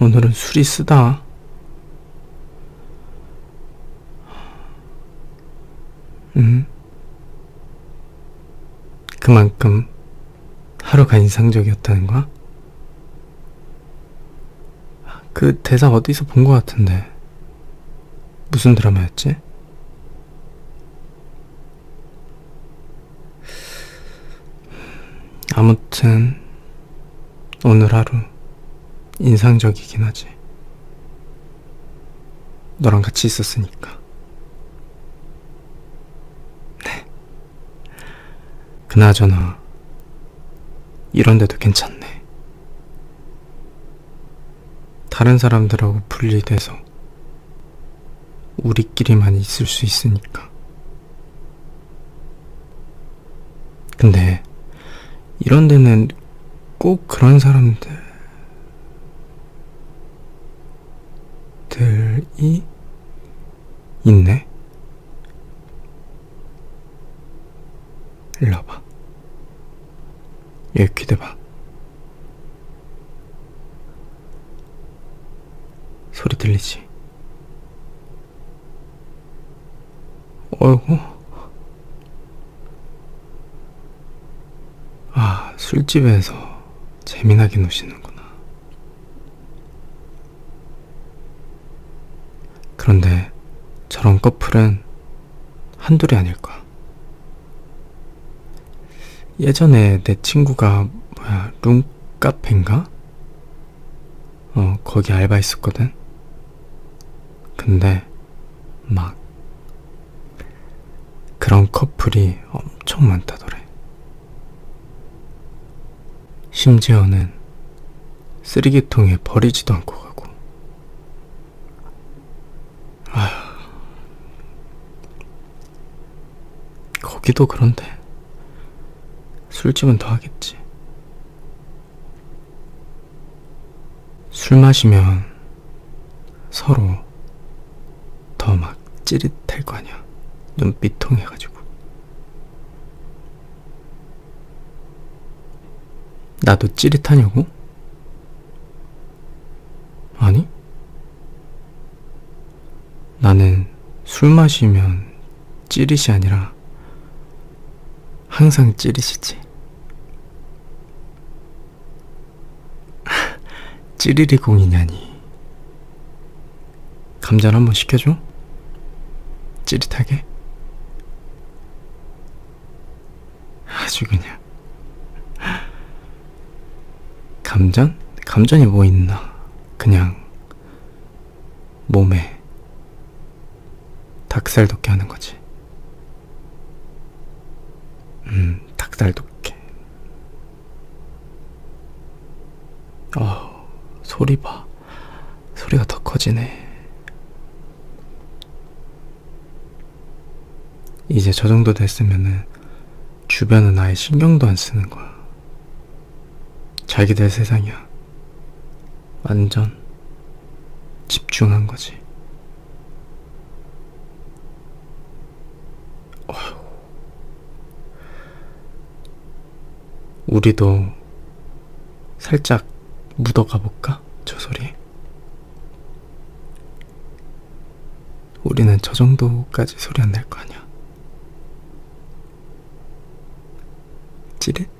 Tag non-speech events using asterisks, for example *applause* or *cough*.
오늘은 술이 쓰다. 음. 그만큼 하루가 인상적이었다는 거야? 그 대사 어디서 본 것 같은데. 무슨 드라마였지? 아무튼 오늘 하루 인상적이긴 하지. 너랑 같이 있었으니까. 네. 그나저나 이런데도 괜찮네. 다른 사람들하고 분리돼서 우리끼리만 있을 수 있으니까. 근데 이런 데는 꼭 그런 사람들 들이 있네. 일로 와봐. 여기 기대봐. 소리 들리지? 어이구. 아, 술집에서 재미나게 노시는구나. 그런데 저런 커플은 한둘이 아닐 거야. 예전에 내 친구가 뭐야 룸카페인가? 어 거기 알바했었거든. 근데 막 그런 커플이 엄청 많다더래. 심지어는 쓰레기통에 버리지도 않고 가고. 거기도 그런데 술집은 더 하겠지. 술 마시면 서로 더 막 찌릿할 거 아니야. 눈빛 통해가지고. 나도 찌릿하냐고? 아니? 나는 술 마시면 찌릿이 아니라 항상 찌릿이지. *laughs* 찌리리 공이냐니. 감전 한번 시켜줘? 찌릿하게? 아주 그냥. 감전? 감전이 뭐 있나? 그냥 몸에 닭살 돋게 하는 거지. 음, 닭살 돋게. 어, 소리 봐. 소리가 더 커지네. 이제 저 정도 됐으면은 주변은 아예 신경도 안 쓰는 거야. 자기들 세상이야. 완전 집중한 거지. 우리도 살짝 묻어가 볼까? 저 소리. 우리는 저 정도까지 소리 안 낼 거 아니야. 찌릿?